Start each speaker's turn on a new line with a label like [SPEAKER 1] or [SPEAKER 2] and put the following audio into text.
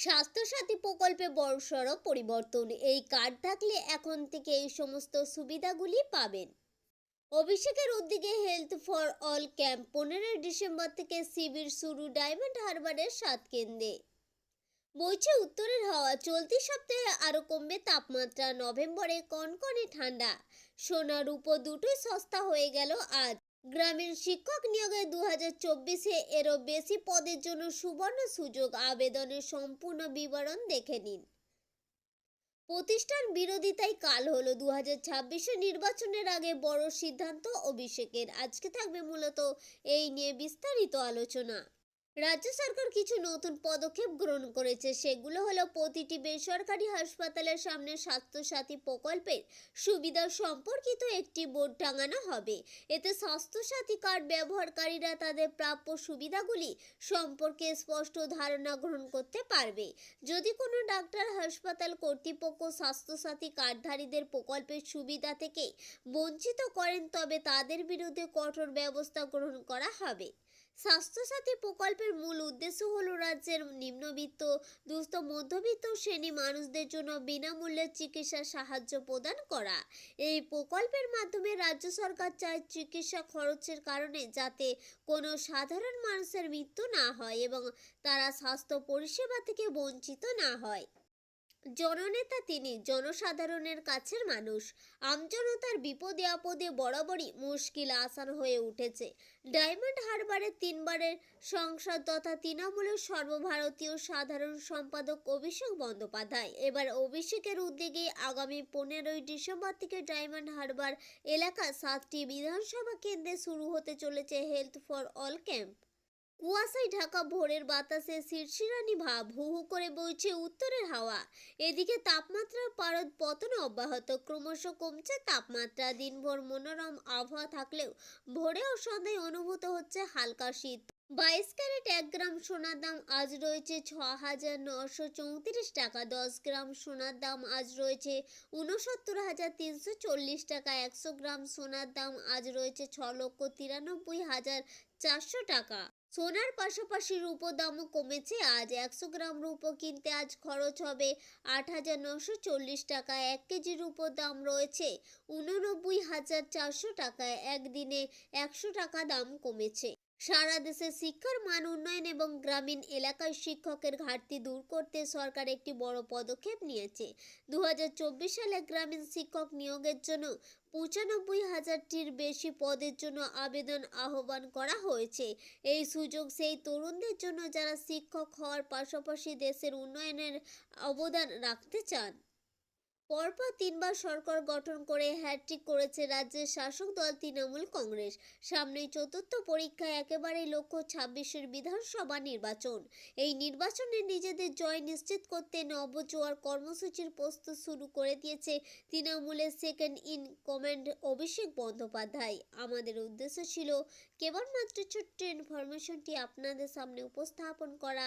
[SPEAKER 1] স্বাস্থ্যসাথী প্রকল্পে বড়সড় পরিবর্তন। এই কার্ড থাকলে এখন থেকে এই সমস্ত সুবিধাগুলি পাবেন। অভিষেকের উদ্যোগে হেলথ ফর অল ক্যাম্প পনেরোই ডিসেম্বর থেকে শিবির শুরু ডায়মন্ড হারবারের সাত কেন্দ্রে বইছে উত্তরের হাওয়া। চলতি সপ্তাহে আরও কমবে তাপমাত্রা। নভেম্বরে কনকনে ঠান্ডা। সোনা রূপো দুটোই সস্তা হয়ে গেল আজ। গ্রামীণ শিক্ষক নিয়োগে দু হাজার চব্বিশে এরও বেশি পদের জন্য সুবর্ণ সুযোগ আবেদনের সম্পূর্ণ বিবরণ দেখে নিন। প্রতিষ্ঠান বিরোধিতাই কাল হল দু হাজার ছাব্বিশে নির্বাচনের আগে বড় সিদ্ধান্ত অভিষেকের। আজকে থাকবে মূলত এই নিয়ে বিস্তারিত আলোচনা। রাজ্য সরকার কিছু নতুন পদক্ষেপ গ্রহণ করেছে। সেগুলো হলো প্রতিটি বেসরকারি হাসপাতালের সামনে স্বাস্থ্যসাথী প্রকল্পের সুবিধা সম্পর্কিত একটি বোর্ড টাঙানো হবে। এতে স্বাস্থ্যসাথী কার্ড ব্যবহারকারীরা তাদের প্রাপ্য সুবিধাগুলি সম্পর্কে স্পষ্ট ধারণা গ্রহণ করতে পারবে। যদি কোনো ডাক্তার হাসপাতাল কর্তৃপক্ষ স্বাস্থ্যসাথী কার্ডধারীদের প্রকল্পের সুবিধা থেকে বঞ্চিত করেন, তবে তাদের বিরুদ্ধে কঠোর ব্যবস্থা গ্রহণ করা হবে। স্বাস্থ্যসাথী প্রকল্পের মূল উদ্দেশ্য হলো রাজ্যের নিম্নবিত্ত, দুস্থ, মধ্যবিত্ত শ্রেণি মানুষদের জন্য বিনামূল্যে চিকিৎসা সাহায্য প্রদান করা। এই প্রকল্পের মাধ্যমে রাজ্য সরকার চায় চিকিৎসা খরচের কারণে যাতে কোনো সাধারণ মানুষের মৃত্যু না হয় এবং তারা স্বাস্থ্য পরিষেবা থেকে বঞ্চিত না হয়। জননেতা তিনি জনসাধারণের কাছের মানুষ। আমজনতার বিপদে আপদে বরাবরই মুশকিল আসান হয়ে উঠেছে। ডায়মন্ড হারবারের তিনবারের সংসদ তথা তৃণমূলের সর্বভারতীয় সাধারণ সম্পাদক অভিষেক বন্দ্যোপাধ্যায়। এবার অভিষেকের উদ্যোগে আগামী পনেরোই ডিসেম্বর থেকে ডায়মন্ড হারবার এলাকার সাতটি বিধানসভা কেন্দ্রে শুরু হতে চলেছে হেলথ ফর অল ক্যাম্প। কুয়াশায় ঢাকা ভোরের বাতাসে শিরশিরানি ভাব হু হু করে বইছে উত্তরের হাওয়া। এদিকে তাপমাত্রার পারদ পতন অব্যাহত। ক্রমশ কমছে তাপমাত্রা। দিনভর মনোরম আবহাওয়া থাকলেও ভোরে ও সন্ধ্যায় অনুভূত হচ্ছে হালকা শীত। বাইশ ক্যারেট এক গ্রাম সোনার দাম আজ রয়েছে ছ হাজার নশো চৌত্রিশ টাকা। দশ গ্রাম সোনার দাম আজ রয়েছে উনসত্তর হাজার তিনশো চল্লিশ টাকা। একশো গ্রাম সোনার দাম আজ রয়েছে ছ লক্ষ তিরানব্বই হাজার চারশো টাকা। সোনার পাশাপাশি রূপোর দামও কমেছে। আজ একশো গ্রাম রূপো কিনতে আজ খরচ হবে আট হাজার নশো চল্লিশ টাকা এক কেজি রূপোর দাম রয়েছে উননব্বই হাজার চারশো টাকায়। একদিনে একশো টাকা দাম কমেছে। সারা দেশে শিক্ষার মান উন্নয়ন এবং গ্রামীণ এলাকায় শিক্ষকের ঘাটতি দূর করতে সরকার একটি বড় পদক্ষেপ নিয়েছে। দু হাজার চব্বিশ সালে গ্রামীণ শিক্ষক নিয়োগের জন্য পঁচানব্বই হাজারটির বেশি পদের জন্য আবেদন আহ্বান করা হয়েছে। এই সুযোগ সেই তরুণদের জন্য যারা শিক্ষক হওয়ার পাশাপাশি দেশের উন্নয়নের অবদান রাখতে চান। পরপর তিনবার সরকার গঠন করে হ্যাট্রিক করেছে রাজ্যের শাসক দল তৃণমূল কংগ্রেস। সামনেই চতুর্থ পরীক্ষায় একেবারে লক্ষ্য ছাব্বিশের বিধানসভা নির্বাচন। এই নির্বাচনে নিজেদের জয় নিশ্চিত করতে নবজোয়ার কর্মসূচির প্রস্তুত শুরু করে দিয়েছে তৃণমূলের second in command Abhishek Bandyopadhyay. আমাদের উদ্দেশ্য ছিল, কেবলমাত্র ছোট্ট ইনফরমেশনটি আপনাদের সামনে উপস্থাপন করা।